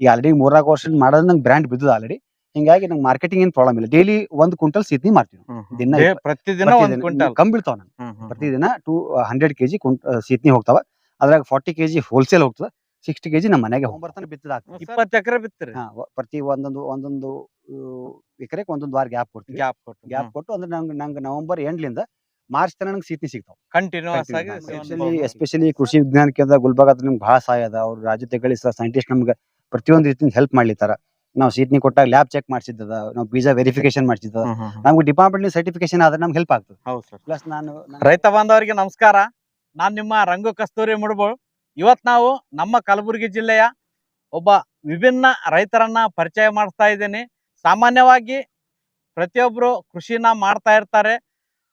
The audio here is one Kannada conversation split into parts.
ಈಗ ಆಲ್ರೆಡಿ ಮೂರ್ನಾಲ್ಕು ವರ್ಷ ಮಾಡೋದ್ ನಂಗೆ ಬ್ರ್ಯಾಂಡ್ ಬಿದ್ದದ ಆಲ್ರೆಡಿ ಹಿಂಗಾಗಿ ನಂಗೆ ಮಾರ್ಕೆಟಿಂಗ್ ಏನ್ ಪ್ರಾಬ್ಲಮ್ ಇಲ್ಲ. ಡೈಲಿ ಒಂದ್ ಕ್ವಿಂಟಲ್ ಸೀತ್ನಿ ಮಾಡ್ತೀವಿ. ದಿನ ಪ್ರತಿದಿನ ನಾನು ಕಮ್ಮಿ ಬೀಳ್ತಾವ ನಂಗೆ ಪ್ರತಿದಿನ ಟೂ ಹಂಡ್ರೆಡ್ ಕೆಜಿ ಸೀತ್ನಿ ಹೋಗ್ತಾವ. ಅದ್ರಾಗ ಫಾರ್ಟಿ ಕೆಜಿ ಹೋಲ್ಸೇಲ್ ಹೋಗ್ತದ. ಸಿಕ್ಸ್ಟಿ ಕೆಜಿ ನಮ್ಮ ಮನೆಗೆ ಹೋಗ್ಬರ್ತಾನೆ ಬಿತ್ತದ ಇಪ್ಪತ್ತು ಎಕರೆ ಬಿತ್ತರಿ. ಪ್ರತಿ ಒಂದೊಂದು ಒಂದೊಂದು ಎಕರೆಗೆ ಒಂದೊಂದು ವಾರ ಗ್ಯಾಪ್ ಕೊಡ್ತೀವಿ. ಗ್ಯಾಪ್ ಕೊಟ್ಟು. ಗ್ಯಾಪ್ ಕೊಟ್ಟು ಅಂದ್ರೆ ನಂಗೆ ನಂಗೆ ನವೆಂಬರ್ ಎಂಡ್ಲಿಂದ ಮಾರ್ಚ್ ತನಕ ನಂಗೆ ಸೀತ್ನಿ ಸಿಗ್ತಾವ. ಕಂಟಿನ್ಯೂಸ್ ಆಗಿ ಎಸ್ಪೆಷಲಿ ಎಸ್ಪೆಷಲಿ ಕೃಷಿ ವಿಜ್ಞಾನ ಕೇಂದ್ರ ಗುಲ್ಬರ್ಗ ಅದ್ರ ನಿಮ್ಗೆ ಭಾಳ ಸಹಾಯ ಅದ. ಅವ್ರ ರಾಜ್ಯ ತೆಗಳಿಸ ಸೈಂಟಿಸ್ಟ್ ನಮ್ಗೆ ಪ್ರತಿಯೊಂದು ರೀತಿಯಿಂದ ಹೆಲ್ಪ್ ಮಾಡ್ಲಿತ್ತಾರ. ನಾವು ಸೀಟ್ನಿ ಕೊಟ್ಟಾಗ ಲ್ಯಾಬ್ ಚೆಕ್ ಮಾಡಿಸಿದ್ದದ ನಾವು ಬೀಜ ವೆರಿಫಿಕೇಶನ್ ಮಾಡಿಸಿದ್ದ ನಮ್ಗೆ ಡಿಪಾರ್ಟ್ಮೆಂಟ್ ಸರ್ಟಿಫಿಕೇಶನ್ ಆದ್ರೆ ನಮ್ಗೆ ಹೆಲ್ಪ್ ಆಗ್ತದೆ. ಹೌದು ಸರ್ ಪ್ಲಸ್ ನಾನು ರೈತ ಬಾಂಧವರಿಗೆ ನಮಸ್ಕಾರ. ನಾನ್ ನಿಮ್ಮ ರಂಗು ಕಸ್ತೂರಿ ಮುಡ್ಬೋಳ್. ಇವತ್ ನಾವು ನಮ್ಮ ಕಲಬುರಗಿ ಜಿಲ್ಲೆಯ ಒಬ್ಬ ವಿಭಿನ್ನ ರೈತರನ್ನ ಪರಿಚಯ ಮಾಡಿಸ್ತಾ ಇದ್ದೀನಿ. ಸಾಮಾನ್ಯವಾಗಿ ಪ್ರತಿಯೊಬ್ಬರು ಕೃಷಿನ ಮಾಡ್ತಾ ಇರ್ತಾರೆ.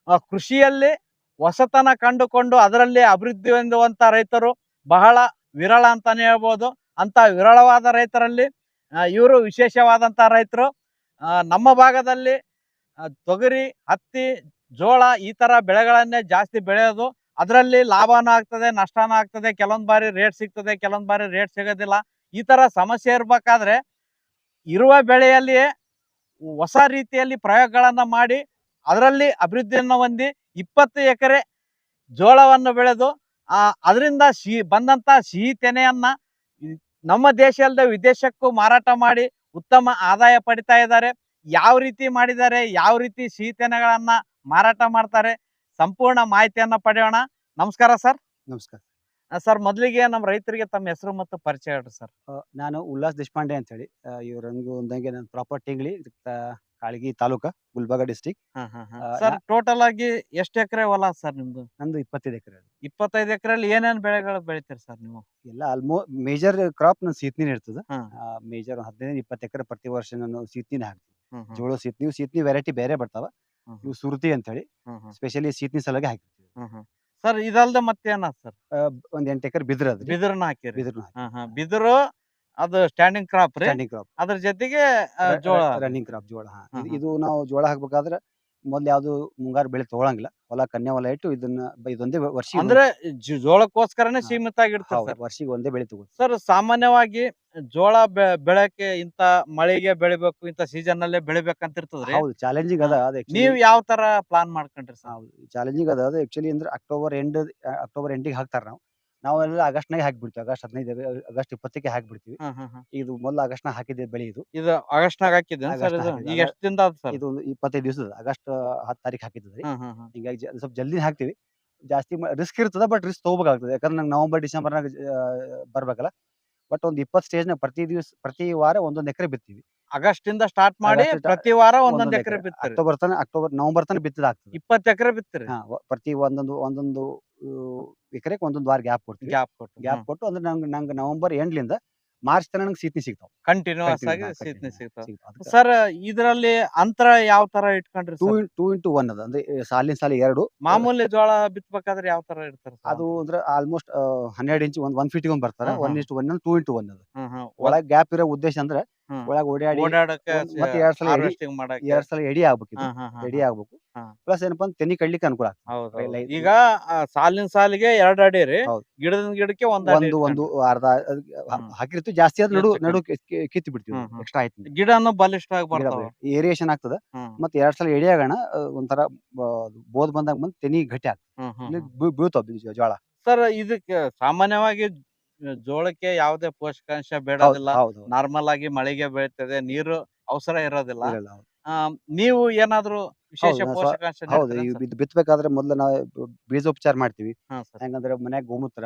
ಆ, ಕೃಷಿಯಲ್ಲಿ ಹೊಸತನ ಕಂಡುಕೊಂಡು ಅದರಲ್ಲಿ ಅಭಿವೃದ್ಧಿ ಹೊಂದುವಂತ ರೈತರು ಬಹಳ ವಿರಳ ಅಂತಾನೆ ಹೇಳ್ಬೋದು. ಅಂತ ವಿರಳವಾದ ರೈತರಲ್ಲಿ ಇವರು ವಿಶೇಷವಾದಂಥ ರೈತರು ನಮ್ಮ ಭಾಗದಲ್ಲಿ ತೊಗರಿ, ಹತ್ತಿ, ಜೋಳ ಈ ಥರ ಬೆಳೆಗಳನ್ನೇ ಜಾಸ್ತಿ ಬೆಳೆಯೋದು. ಅದರಲ್ಲಿ ಲಾಭನೂ ಆಗ್ತದೆ, ನಷ್ಟನೂ ಆಗ್ತದೆ. ಕೆಲವೊಂದು ಬಾರಿ ರೇಟ್ ಸಿಗ್ತದೆ, ಕೆಲವೊಂದು ಬಾರಿ ರೇಟ್ ಸಿಗೋದಿಲ್ಲ. ಈ ಥರ ಸಮಸ್ಯೆ ಇರ್ಬೇಕಾದ್ರೆ ಇರುವ ಬೆಳೆಯಲ್ಲಿಯೇ ಹೊಸ ರೀತಿಯಲ್ಲಿ ಪ್ರಯೋಗಗಳನ್ನ ಮಾಡಿ, ಅದರಲ್ಲಿ ಅಭಿವೃದ್ಧಿಯನ್ನು ಹೊಂದಿ ಇಪ್ಪತ್ತು ಎಕರೆ ಜೋಳವನ್ನು ಬೆಳೆದು ಆ ಅದರಿಂದ ಸಿಹಿ ಬಂದಂತ ಸಿಹಿ ತೆನೆಯನ್ನ ನಮ್ಮ ದೇಶ ಅಲ್ಲದೆ ವಿದೇಶಕ್ಕೂ ಮಾರಾಟ ಮಾಡಿ ಉತ್ತಮ ಆದಾಯ ಪಡಿತಾ ಇದ್ದಾರೆ. ಯಾವ ರೀತಿ ಮಾಡಿದ್ದಾರೆ ಯಾವ ರೀತಿ ಸಿಹಿ ತೆನೆಗಳನ್ನ ಮಾರಾಟ ಮಾಡ್ತಾರೆ ಸಂಪೂರ್ಣ ಮಾಹಿತಿಯನ್ನ ಪಡೆಯೋಣ. ನಮಸ್ಕಾರ ಸರ್. ನಮಸ್ಕಾರ. ಸರ್ ಮೊದಲಿಗೆ ನಮ್ಮ ರೈತರಿಗೆ ತಮ್ಮ ಹೆಸರು ಮತ್ತು ಪರಿಚಯ ಹೇಳ್ರಿ ಸರ್. ನಾನು ಉಲ್ಲಾಸ್ ದೇಶಪಾಂಡೆ ಅಂತ ಹೇಳಿ ಇವ್ರಂಗು ಒಂದಂಗೆ ನಾನು ಪ್ರಾಪರ್ ಟಿಂಗ್ಳಿ ಕಾಳಗಿ ತಾಲೂಕ ಗುಲ್ಬರ್ಗ ಡಿಸ್ಟಿಕ್ ಸರ್ ಟೋಟಲ್ ಆಗಿ ಎಷ್ಟು ಎಕರೆ ಹೊಲ ಸರ್ ನಿಮ್ದು? ನಂದು ಇಪ್ಪತ್ತೈದು ಎಕರೆ ಇಪ್ಪತ್ತೈದು ಎಕರೆಯಲ್ಲಿ ಏನೇನ್ ಬೆಳೆಗಳು ಬೆಳಿತೀರಿ ಸರ್ ನೀವು? ಎಲ್ಲ ಆಲ್ಮೋ ಮೇಜರ್ ಕ್ರಾಪ್ ನಾನು ಸೀತ್ನಿನ ಇರ್ತದ. ಮೇಜರ್ ಹದಿನೈದು ಇಪ್ಪತ್ತು ಎಕರೆ ಪ್ರತಿ ವರ್ಷ ನಾನು ಸೀತ್ನಿನ ಹಾಕ್ತೀನಿ. ಜೋಳ ಸೀತ್ನಿ ಸೀತ್ನಿ ವೆರೈಟಿ ಬೇರೆ ಬರ್ತಾವ. ನೀವು ಇವು ಸುರುತಿ ಅಂತ ಹೇಳಿ ಸ್ಪೆಷಲಿ ಸೀತ್ನಿ ಸಲಗೆ ಹಾಕಿರ್ತೀವಿ. ಸರ್ ಇದಲ್ದ ಮತ್ತೇನ ಸರ್? ಒಂದ್ ಎಂಟು ಎಕರೆ ಬಿದ್ರ ಬಿದಿರನ್ನ ಹಾಕಿರಿ. ಬಿದ್ರ ಹಾ ಹಾ. ಬಿದಿರು ಅದು ಸ್ಟ್ಯಾಂಡಿಂಗ್ ಕ್ರಾಪ್ ರೀ. ಸ್ಟ್ಯಾಂಡಿಂಗ್ ಕ್ರಾಪ್ ಅದ್ರ ಜೊತೆಗೆ ಆ, ಜೋಳ. ರನ್ನಿಂಗ್ ಕ್ರಾಪ್ ಜೋಳ ಹಾ. ಹಾ, ಇದು- ಹಾ. ಇದು ನಾವು ಜೋಳ ಹಾಕ್ಬೇಕಾದ್ರೆ ಮೊದ್ಲು ಯಾವ್ದು ಮುಂಗಾರು ಬೆಳೆ ತಗೊಳಂಗಿಲ್ಲ. ಹೊಲ ಕನ್ಯಾ ಹೊಲ ಇಟ್ಟು ಇದನ್ನ ಬ- ಇದೊಂದೇ ವರ್ಷ ಅಂದ್ರೆ ಜೊ- ಜೋಳಕ್ಕೋಸ್ಕರನೇ ಹಾ. ಸೀಮಿತ ಸರ್. ವರ್ಷಿಗೆ ಒಂದೇ ಬೆಳೆ ತಗೋ ಸರ್ ಸಾಮಾನ್ಯವಾಗಿ ಜೋಳ ಬೆ- ಬೆಳೆಕ್ಕೆ ಇಂತ ಮಳೆಗೆ ಬೆಳಿಬೇಕು ಇಂತ ಸೀಸನ್ ಅಲ್ಲೇ ಬೆಳಿಬೇಕಂತ ಇರ್ತದ್ರಿ ಹೌದು ಚಾಲೆಂಜಿಂಗ್ ಅದ ಅದೇ ನೀವ್ ಯಾವ ತರ ಪ್ಲಾನ್ ಮಾಡ್ಕೊಂಡ್ರಿ ಸರ್? ಚಾಲೆಂಜಿಂಗ್ ಅದ ಅದು ಆಕ್ಚುಲಿ ಅಂದ್ರೆ ಅಕ್ಟೋಬರ್ ಎಂಡ್ ಅಕ್ಟೋಬರ್ ಎಂಡಿಗೆ ಹಾಕ್ತಾರ ನಾವು. ನಾವೆಲ್ಲ ಆಗಸ್ಟ್ನಾಗ ಹಾಕ್ಬಿಡ್ತೀವಿ. ಆಗಸ್ಟ್ ಹದಿನೈದು ಆಗಸ್ಟ್ ಇಪ್ಪತ್ತಕ್ಕೆ ಹಾಕ್ಬಿಡ್ತೀವಿ. ಇದು ಮೊದಲು ಆಗಸ್ಟ್ನಾಗ ಹಾಕಿದ್ದೆ ಬೆಳೆ ಇದು. ಇದು ಸರ್ ಆಗಸ್ಟ್ನಾಗ ಇದು? ಹಾಕಿದ್ದು. ಈಗ ಎಷ್ಟು ದಿನದ ಆದ್ ಸರ್? ಇದು ಒಂದು ಇಪ್ಪತ್ತೈದು ದಿವಸದ ಆಗಸ್ಟ್ ಹತ್ತು ತಾರೀಕು ಹಾಕಿದ್ರಿ. ಹಿಂಗಾಗಿ ಜ- ಸ್ವಲ್ಪ ಜಲ್ದಿ ಹಾಕ್ತಿವಿ. ಜಾಸ್ತಿ ರಿಸ್ಕ್ ಇರ್ತದ ಬಟ್ ರಿಸ್ಕ್ ತಗೋಬೇಕಾಗ್ತದೆ. ಯಾಕಂದ್ರೆ ನಂಗೆ ನವಂಬರ್ ಡಿಸೆಂಬರ್ನಾಗ ಬರ್ಬೇಕಲ್ಲ. ಬಟ್ ಒಂದು ಇಪ್ಪತ್ತು ಸ್ಟೇಜ್ನಾಗ ಪ್ರತಿ ದಿವಸ ಪ್ರತಿ ವಾರ ಒಂದೊಂದು ಎಕರೆ ಬಿತ್ತೀವಿ. ಆಗಸ್ಟ್ ಇಂದ ಸ್ಟಾರ್ಟ್ ಮಾಡಿ ಪ್ರತಿ ವಾರ ಒಂದೊಂದ್ ಒಂದೊಂದು ಎಕರೆ ಬಿತ್ತಿ ಬಿತ್ತರಿ. ಅಕ್ಟೋಬರ್ ತನಕ ಅಕ್ಟೋಬರ್ ನವೆಂಬರ್ ತನಕ ಬಿತ್ತದ ಆಗ್ತದೆ. ಇಪ್ಪತ್ತು ಎಕರೆ ಬಿತ್ತರಿ. ಹಾ ವ- ಪ್ರತಿ ಒಂದೊಂದು ಒಂದೊಂದು ಎಕರೆಗೆ ಒಂದೊಂದು ವಾರ ಗ್ಯಾಪ್ ಕೊಡ್ತೀವಿ. ಗ್ಯಾಪ್ ಕೊಟ್ಟು ಗ್ಯಾಪ್ ಕೊಟ್ಟು ಅಂದ್ರೆ ನಂಗೆ ನಂಗೆ ನವಂಬರ್ ಎಂಡ್ಲಿಂದ ಮಾರ್ಚ್ ತನ ನಂಗೆ ಸೀತ್ನಿ ಸಿಗ್ತಾವ. ಕಂಟಿನ್ಯೂಸ್ ಆಗಿ ಸೀತ್ನಿ ಸಿಗ್ತಾವ. ಸರ್ ಇದ್ರಲ್ಲಿ ಅಂತರ ಯಾವ ತರ ಇಟ್ಕೊಂಡ್ರಿ ಟೂ ಟೂ ಇಂಟು ಒನ್ ಅದ. ಅಂದ್ರೆ ಸಾಲಿನ ಸಾಲಿ ಎರಡು. ಮಾಮೂಲಿ ಜೋಳ ಬಿತ್ಬೇಕಾದ್ರೆ ಯಾವ ತರ ಇರ್ತಾರೆ sir? ಅದು ಅಂದ್ರೆ ಆಲ್ಮೋಸ್ಟ್ ಹನ್ನೆರಡು ಇಂಚ್ ಒಂದ್ ಒನ್ ಫೀಟಿಗೆ ಒಂದ್ ಬರ್ತಾರ. ಹಾ, ಹಾ. ಒನ್ ಇಷ್ಟು ಒನ್ ಟೂ ಇಂಟು ಒನ್ ಅದ. ಒಳಗ್ ಗ್ಯಾಪ್ ಇರೋ ಉದ್ದೇಶ ಅಂದ್ರೆ. ಒಳಗ್ ಓಡಾಡಿ ಮತ್ತೆ ಎರಡ್ ಸಲ ಎಡಿ- ಹಾರ್ವೆಸ್ಟಿಂಗ್ ಮಾಡಕ್ಕೆ ಎರಡ್ ಸಲ ಎಡಿ ಆಗ್ಬೇಕು ಇದು. ಎಡಿ ಆಗ್ಬೇಕು. ಹಾ. ಪ್ಲಸ್ ಏನಪ್ಪಾ ಅಂದ್ರೆ ತೆನಿ ಕಡ್ಲಿಕ್ಕೆ ಅನುಕೂಲ ಆಗ್ತದೆ. ಹೌದು, ಲೈ- ಈಗ ಆ, ಸಾಲಿನ ಸಾಲಿಗೆ ಎರಡ್ ಅಡಿ ರೀ. ಹೌದು. ಗಿಡಕ್ಕೆ ಒಂದ್ ಅಡಿ ಒಂದು. ಅರ್ಧ ಅದ್ ಹಾ- ಹ್ಮ್. ಹಾಕಿರ್ತೀವಿ ಜಾಸ್ತಿ ಆದ್ರೆ ನಡು ನಡು ಕಿತ್ತು ಬಿಡ್ತೀವಿ ಹ್ಮ್, ಹ್ಮ್. ಎಕ್ಸ್ಟ್ರಾ ಆಯ್ತು ಗಿಡನು ಬಲಿಷ್ಠ ಆಗಿ ಬರ್ತಾವ. ಏರಿಯೇಷನ್ ಆಗ್ತದ. ಮತ್ತೆ ಎರಡ್ ಸಲ ಎಡಿ ಆಗೋಣ ಒಂಥರ ಬ- ಬೋದ್ ಬಂದಾಗ ಬಂದ್ ತೆನಿ ಗಟ್ಟಿ ಆಗ್ತದೆ. ಇಲ್ಲಿ ಬೀ- ಬೀಳ್ತಾವ್ ಬೀಜ ಜೋಳ. ಸರ್ ಇದಕ್ಕೆ ಸಾಮಾನ್ಯವಾಗಿ ಜೋಳಕ್ಕೆ ಯಾವುದೇ ಪೋಷಕಾಂಶ ಬೇಡೋದಿಲ್ಲ ಹೌದು ನಾರ್ಮಲ್ ಆಗಿ ಮಳೆಗೆ ಬೆಳೀತದೆ ನೀರು ಅವಸರ ಇರೋದಿಲ್ಲ ಇಲ್ಲ, ಇಲ್ಲ, ಹೌದು. ಆ, ನೀವು ಏನಾದ್ರು ವಿಶೇಷ ಹೌದು, ನಾನು ಸ್ವ- ಪೋಷಕಾಂಶ ಹೌದು ನೀಡ್ತೀರಾ ಈ ಬಿತ್ತಬೇಕಾದ್ರೆ ಮೊದ್ಲು ನಾವು ಬೀಜೋಪಚಾರ ಮಾಡ್ತೀವಿ ಹಾ, sir. ಹೆಂಗಂದ್ರೆ ಮನ್ಯಾಗ ಗೋಮೂತ್ರ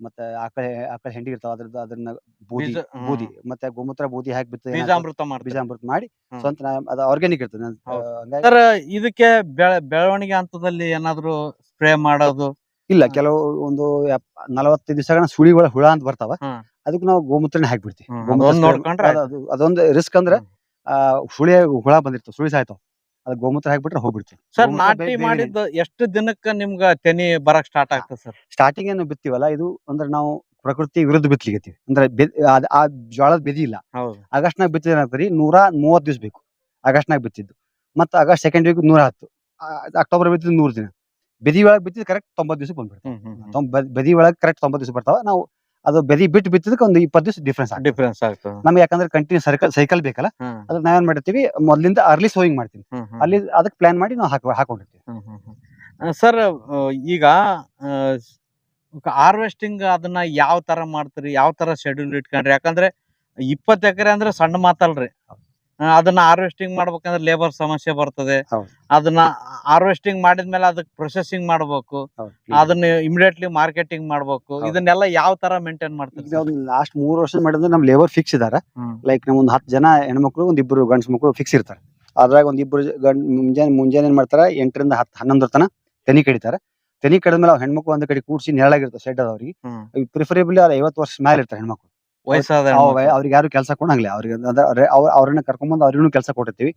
ಮತ್ತೆ ಆಕಳ ಆಕಳ ಹೆಂಡಿ ಇರ್ತಾವ ಅದ್ರದ್ದು ಅದನ್ನ ಬೂದಿ ಬೀಜ- ಹ್ಮ್. ಬೂದಿ ಮತ್ತೆ ಗೋಮೂತ್ರ ಬೂದಿ ಹಾಕಿ ಬಿತ್ತ ಬೀಜಾಮೃತ ಮಾಡಿ ಬೀಜಾಮೃತ ಮಾಡಿ ಹ್ಮ್. ಸ್ವಂತ ನಾ- ಅದು ಆರ್ಗ್ಯಾನಿಕ್ ಇರ್ತದೆ ನಾನ್- ಹೌದು. ಹಂಗಾಗಿ ಸರ್ ಇದಕ್ಕೆ ಬೆಳೆ ಬೆಳವಣಿಗೆ ಹಂತದಲ್ಲಿ ಏನಾದ್ರು ಸ್ಪ್ರೇ ಮಾಡೋದು ಇಲ್ಲ ಕೆಲವು ಒಂದು ನಲವತ್ತು ನಲವತ್ತೈದು ದಿವಸ ಸುಳಿಗಳ ಹುಳ ಅಂತ ಬರ್ತಾವ. ಹ್ಮ್. ಅದಕ್ಕೆ ನಾವು ಗೋಮೂತ್ರನೇ ಹಾಕ್ಬಿಡ್ತೀವಿ. ಹ್ಮ್, ಗೋಮೂತ್ರ ಅದೊಂದ್ spray- ನೋಡ್ಕೊಂಡ್ರೆ ಅದು- ಅದು- ಅದೊಂದು ರಿಸ್ಕ್ ಅಂದ್ರೆ ಆ ಸುಳಿ ಹುಳ ಬಂದಿರ್ತಾವ ಸುಳಿ ಸಾಯ್ತಾವ. ಅದು ಗೋಮೂತ್ರ ಹಾಕ್ಬಿಟ್ರೆ ಹೋಗ್ಬಿಡ್ತೀವಿ. ಸರ್ ನಾಟಿ ಮಾಡಿದ ಎಷ್ಟು ದಿನಕ್ಕ ನಿಮ್ಗ ತೆನಿ ಬರಕ್ ಸ್ಟಾರ್ಟ್ ಆಗ್ತದೆ ಸರ್? ಸ್ಟಾರ್ಟಿಂಗ್ ಏನು ಬಿತ್ತೀವಲ್ಲ ಇದು ಅಂದ್ರೆ ನಾವು ಪ್ರಕೃತಿ ವಿರುದ್ಧ ಬಿತ್ತಲಿಗತ್ತೀವಿ ಅಂದ್ರೆ ಬೆ- ಅದ್- ಆ ಜೋಳದ ಬೆದಿ ಇಲ್ಲ. ಆಗಸ್ಟ್ ನಾಗ ಬಿತ್ತಿದ್ರೆ ಏನಾಗ್ತದೆ ನೂರ ಮೂವತ್ತು ದಿವಸ ಬೇಕು. ಆಗಸ್ಟ್ನಾಗ ಬಿತ್ತಿದ್ದು. ಮತ್ತೆ ಆಗಸ್ಟ್ ಸೆಕೆಂಡ್ ವೀಕ್ ನೂರ ಹತ್ತು. ಆ, ಅಕ್ಟೋಬರ್ ಬಿತ್ತಿದ್ದು ನೂರು ದಿನ. ಬೆದಿ ಒಳಗೆ ಬಿತ್ತಿದ್ ಕರೆಕ್ಟ್ ತೊಂಬತ್ತು ದಿವಸ ಬಂದ್ಬಿಡ್ತಾವೆ ಬೆದಿ ಒಳಗೆ ಕರೆಕ್ಟ್ ತೊಂಬತ್ತು ದಿವಸ ಬರ್ತಾವ. ನಾವು ಅದು ಬೆದಿ ಬಿಟ್ಟು ಬಿತ್ತಿದಕ್ಕೆ ಒಂದು ಇಪ್ಪತ್ತು ದಿವಸ ಡಿಫ್ರೆನ್ಸ್ ಡಿಫ್ರೆನ್ಸ್ ಆಗ್ತದೆ. ನಮ್ಗೆ ಯಾಕಂದ್ರೆ ಕಂಟಿನ್ಯೂ ಸರ್ಕಲ್ ಸೈಕಲ್ ಬೇಕಲ್ಲ? ಅದ್ ನಾವ್ ಏನ್ ಮಾಡಿರ್ತೀವಿ ಮೊದ್ಲಿಂದ ಅರ್ಲಿ ಸೋಯಿಂಗ್ ಮಾಡ್ತೀವಿ. ಅಲ್ಲಿ ಅದಕ್ಕೆ ಪ್ಲಾನ್ ಮಾಡಿ ನಾವು ಹಾಕಿ ಹಾಕೊಂಡಿರ್ತೀವಿ. ಸರ್ ಈಗ ಹಾರ್ವೆಸ್ಟಿಂಗ್ ಅದನ್ನ ಯಾವ ತರ ಮಾಡ್ತೀರಿ? ಯಾವ ತರ ಶೆಡ್ಯೂಲ್ ಇಟ್ಕೊಂಡ್ರಿ? ಯಾಕಂದ್ರೆ ಇಪ್ಪತ್ತು ಎಕರೆ ಅಂದ್ರೆ ಸಣ್ಣ ಮಾತಲ್ರಿ. ಅದನ್ನ ಹಾರ್ವೆಸ್ಟಿಂಗ್ ಮಾಡ್ಬೇಕಂದ್ರೆ ಲೇಬರ್ ಸಮಸ್ಯೆ ಬರ್ತದೆ. ಹೌದು. ಅದನ್ನ ಹಾರ್ವೆಸ್ಟಿಂಗ್ ಮಾಡಿದ್ಮೇಲೆ ಅದಕ್ಕೆ ಪ್ರೊಸೆಸಿಂಗ್ ಮಾಡ್ಬೇಕು. ಅದನ್ನ ಇಮಿಡಿಯೇಟ್ಲಿ ಮಾರ್ಕೆಟಿಂಗ್ ಮಾಡ್ಬೇಕು. ಹೌದು. ಇದನ್ನೆಲ್ಲ ಯಾವ ತರ ಮೇಂಟೈನ್ ಮಾಡ್ತೀರಿ ಲಾಸ್ಟ್ ಮೂರು ವರ್ಷ ಮಾಡಿದ್ರೆ ನಮ್ ಲೇಬರ್ ಫಿಕ್ಸ್ ಇದಾರೆ. ಹ್ಮ್. ಲೈಕ್ ನಮ್ ಒಂದು ಹತ್ತು ಜನ ಹೆಣ್ಮಕ್ಳು ಒಂದ್ ಇಬ್ರು ಗಂಡ್ಸ್ ಮಕ್ಳು ಫಿಕ್ಸ್ ಇರ್ತಾರೆ. ಅದ್ರಾಗ ಒಂದ್ ಇಬ್ರು ಗಂಡ್ ಮುಂಜಾನೆ ಮುಂಜಾನೆ ಏನ್ ಮಾಡ್ತಾರ ಎಂಟರಿಂದ ಹತ್ ಹನ್ನೊಂದರ ತನ ತೆನಿ ಕಡಿತಾರೆ. ತೆನಿ ಕಡಿದ್ಮೇಲೆ ಅವ್ರ ಹೆಣ್ಮಕ್ಳು ಒಂದ್ ಕಡೆ ಕೂಡ್ಸಿ ನೆರಳಾಗಿರ್ತಾರೆ ಶೆಡ್ ಅದವ್ರಿಗೆ ಹ್ಮ್. ಪ್ರಿಫರೇಬಲಿ ಅವ್ರ ಐವತ್ತು ವರ್ಷ ಮೇಲೆ ಇರ್ತಾರೆ ಹೆಣ್ಮಕ್ಳು. ವಯಸ್ಸಾದ ಅವ್ ವಯ- ಅವ್ರಿಗೆ ಯಾರು ಕೆಲಸ ಕೊಡಂಗಿಲ್ಲ ಅವ್ರಿಗೆ ಅಂದ್ರೆ ಅವ್ರ- ಬಂದು ಅವ್ರನ್ನ ಕರ್ಕೊಂಬಂದು ಅವ್ರಿಗೂ ಕೆಲಸ ಕೊಟ್ಟಿರ್ತೀವಿ.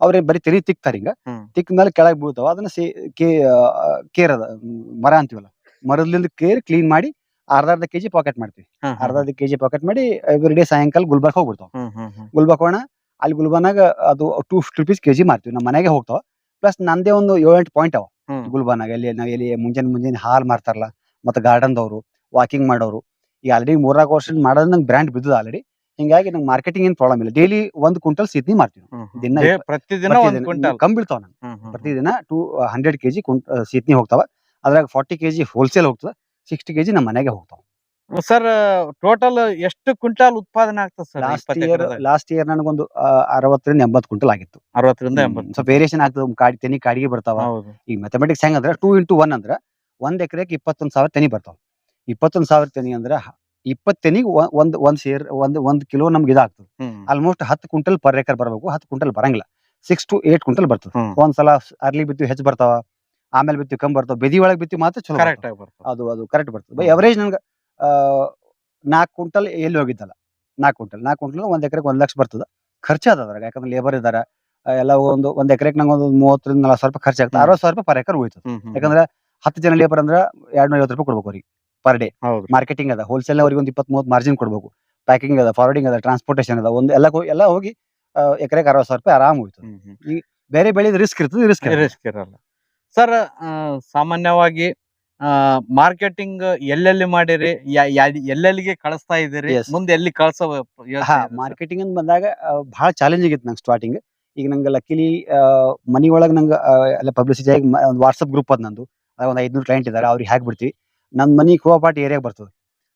ಅವ್ರಿಗೆ ಬರೀ ತೆನಿ ತಿಕ್ತಾರ ಹಿಂಗ. ತಿಕ್ ತಿಕ್ಕ ಮೇಲೆ ಕೆಳಗೆ ಬೀಳ್ತಾವ. ಅದನ್ನ ಸೇ ಕೇ ಕೇರ್ ಅದ ಮರ ಅಂತೀವಲ್ಲ. ಮರದಿಂದ ಕೇರ್ ಕ್ಲೀನ್ ಮಾಡಿ ಅರ್ಧ ಅರ್ಧ ಕೆಜಿ ಪಾಕೆಟ್ ಮಾಡ್ತೀವಿ. ಅರ್ಧ ಅರ್ಧ ಕೆಜಿ ಪಾಕೆಟ್ ಮಾಡಿ ಎವ್ರಿ ಡೇ ಸಾಯಂಕಾಲ ಗುಲ್ಬರ್ಗ ಹೋಗ್ಬಿಡ್ತಾವ. ಗುಲ್ಬರ್ಗ ಹೋಗೋಣ. ಅಲ್ಲಿ ಗುಲ್ಬರ್ನಾಗ ಅದು ಟೂ ಫಿಫ್ಟಿ ರುಪೀಸ್ ಕೆಜಿ ಮಾರ್ತೀವಿ. ನಮ್ಮ ಮನೆಗೆ ಹೋಗ್ತಾವ. ಪ್ಲಸ್ ನಂದೇ ಒಂದು ಏಳೆಂಟು ಪಾಯಿಂಟ್ ಅವ. ಗುಲ್ಬರ್ನಾಗ ಎಲ್ಲಿ ನಾವ್ ಎಲ್ಲಿ ಮುಂಜಾನೆ ಮುಂಜಾನೆ ಹಾಲ್ ಮಾರ್ತಾರಲ್ಲ. ಮತ್ತೆ ಗಾರ್ಡನ್ದವರು ವಾಕಿಂಗ್ ಮಾಡೋರು. ಈಗ ಆಲ್ರೆಡಿ ಮೂರ್ನಾಲ್ಕು ವರ್ಷ ಮಾಡೋದ್ ನಂಗೆ ಬ್ರ್ಯಾಂಡ್ ಬಿದ್ದದ ಆಲ್ರೆಡಿ ಹಿಂಗಾಗಿ ನಂಗೆ ಮಾರ್ಕೆಟಿಂಗ್ ಏನ್ ಪ್ರಾಬ್ಲಮ್ ಇಲ್ಲ. ಡೈಲಿ ಒಂದು ಕ್ವಿಂಟಲ್ ಸಿದ್ನಿ ಮಾರ್ತೀವಿ ದಿನ ಪ್ರತಿದಿನ ಕಮ್ಮಿ ಬೀಳ್ತಾವ ನಂಗೆ ಪ್ರತಿದಿನ ಟೂ ಹಂಡ್ರೆಡ್ ಕೆಜಿ ಸಿದ್ನಿ ಹೋಗ್ತಾವ. ಅದ್ರಾಗ ಫಾರ್ಟಿ ಕೆಜಿ ಹೋಲ್ಸೇಲ್ ಹೋಗ್ತದ. ಸಿಕ್ಸ್ಟಿ ಕೆಜಿ ನಮ್ಮ ಮನೆಗೆ ಹೋಗ್ತಾವ. ಸರ್ ಟೋಟಲ್ ಎಷ್ಟು ಕ್ವಿಂಟಾಲ್ ಉತ್ಪಾದನೆ ಆಗ್ತದೆ sir last year last year ನನಗೊಂದು ಅರವತ್ತರಿಂದ ಎಂಬತ್ತು ಕ್ವಿಂಟಲ್ ಆಗಿತ್ತು. ಅರವತ್ತರಿಂದ. ಎಂಬತ್ತು. ಸ್ವಲ್ಪ ವೇರಿಯೇಷನ್ ಆಗ್ತದೆ. ಕಾಡಿ ತೆನಿ ಕಾಡಿಗೆ ಬರ್ತಾವ. ಈ ಈಗ ಮ್ಯಾಥಮೆಟಿಕ್ಸ್ ಹೆಂಗಂದ್ರೆ ಟೂ ಇಂಟು ಒನ್ ಅಂದ್ರೆ ಒಂದ್ ಎಕರೆಗೆ ಇಪ್ಪತ್ತೊಂದು ಸಾವಿರ ತೆನಿ ಬರ್ತಾವ. ಇಪ್ಪತ್ತೊಂದ್ ಸಾವಿರ ತೆನಿ ಅಂದ್ರೆ ಇಪ್ಪತ್ತು ತೆನಿಗ್ ಒಂದ್ ಒಂದ್ ಸೇರ್ ಒಂದ್ ಒಂದ್ ಕಿಲೋ ನಮ್ಗೆ ಇದಾಗ್ತದೆ. ಆಲ್ಮೋಸ್ಟ್ ಹತ್ತು ಕ್ವಿಂಟಲ್ ಪರ್ ಎಕರ್ ಬರಬೇಕು ಹತ್ತು ಕ್ವಿಂಟಲ್ ಬರಂಗಿಲ್ಲ. ಸಿಕ್ಸ್ ಟು ಏಟ್ ಕ್ವಿಂಟಲ್ ಬರ್ತದೆ. ಒಂದ್ಸಲ ಅರ್ಲಿ ಬಿತ್ತು ಹೆಚ್ಚು ಬರ್ತಾವ ಆಮೇಲೆ ಬಿತ್ತು ಕಮ್ಮಿ ಬರ್ತಾವ ಬೆದಿ ಒಳಗೆ ಬಿತ್ತು ಮಾತ್ರ ಚಲೋ ಅದು ಅದು ಕರೆಕ್ಟ್ ಬರ್ತದೆ. ಎವರೇಜ್ ನನ್ಗೆ ನಾಲ್ಕು ಕ್ವಿಂಟಲ್ ಎಲ್ಲಿ ಹೋಗಿದ್ದಲ್ಲ ನಾಲ್ಕು ಕ್ವಿಂಟಲ್ ನಾಲ್ಕು ಕ್ವಿಂಟಲ್ ಒಂದ್ ಎಕರೆಗೆ ಒಂದ್ ಲಕ್ಷ ಬರ್ತದ. ಖರ್ಚು ಅದ ಅದ್ರಾಗ ಯಾಕಂದ್ರೆ ಲೇಬರ್ ಇದಾರೆ ಎಲ್ಲ ಒಂದು ಒಂದ್ ಎಕರೆಗೆ ನಂಗೆ ಒಂದು ಮೂವತ್ತರಿಂದ ನಲವತ್ತು ಸಾವಿರ ರೂಪಾಯಿ ಖರ್ಚು ಆಗ್ತದೆ. ಹ್ಮ್. ಅರವತ್ತು ಸಾವಿರ ರೂಪಾಯಿ ಪರ್ ಎಕರ್ ಉಳಿತದೆ. ಹ್ಮ್ ಯಾಕಂದ್ರೆ ಹತ್ತು ಜನ ಲೇಬರ್ ಅಂದ್ರೆ ಎರಡ್ ನೂರ ಐವತ್ತು ರೂಪಾಯಿ ಕೊಡ್ಬೇಕು ಅವ್ರಿಗೆ. ಪರ್ ಡೇ ಹೌದು. ಮಾರ್ಕೆಟಿಂಗ್ ಅದ ಹೋಲ್ಸೇಲ್ ಅವ್ರಿಗೆ ಒಂದು ಇಪ್ಪತ್ತ್ ಮೂವತ್ತು ಮಾರ್ಜಿನ್ ಕೊಡ್ಬೇಕು. ಪ್ಯಾಕಿಂಗ್ ಅದ ಫಾರ್ವರ್ಡಿಂಗ್ ಅದ ಟ್ರಾನ್ಸ್ಪೋರ್ಟೇಷನ್ ಅದ ಒಂದು ಎಲ್ಲ ಎಲ್ಲ ಹೋಗಿ ಎಕರೆಗೆ ಅರವತ್ತು ಸಾವಿರ ರೂಪಾಯಿ ಆರಾಮ್ ಹೋಯ್ತು. ಹ್ಮ್ ಬೇರೆ ಬೆಳೆದ ರಿಸ್ಕ್ ಇರ್ತದೆ ರಿಸ್ಕ್ ರಿಸ್ಕ್ ಇರಲ್ಲ. ಸರ್ ಸಾಮಾನ್ಯವಾಗಿ ಮಾರ್ಕೆಟಿಂಗ್ ಎಲ್ಲೆಲ್ಲಿ ಮಾಡಿರಿ ಎಲ್ಲೆಲ್ಲಿಗೆ ಕಳಿಸ್ತಾ ಇದೀರಿ ಮುಂದೆ ಎಲ್ಲಿ ಕಳಿಸ? ಮಾರ್ಕೆಟಿಂಗ್ ಅಂತ ಬಂದಾಗ ಬಹಳ ಚಾಲೆಂಜಿಂಗ್ ಇತ್ತು ನಂಗೆ ಸ್ಟಾರ್ಟಿಂಗ್ ಈಗ ನಂಗೆ ಲಕ್ಕಿಲಿ ಮನಿ ಒಳಗೆ ನಂಗೆ ಎಲ್ಲ ಪಬ್ಲಿಸಿಟಿ ಆಗಿ ಒಂದು ವಾಟ್ಸಪ್ ಗ್ರೂಪ್ ಅದ ನಂದು. ಒಂದು ಐದ್ನೂರು ಕ್ಲೈಂಟ್ ಇದ್ದಾರೆ ಅವ್ರಿಗೆ ಹಾಕ್ಬಿಡ್ತೀವಿ. ನನ್ನ ಮನಿ ಕುವಾಪಾಟಿ ಏರಿಯಾಗೆ ಬರ್ತದೆ.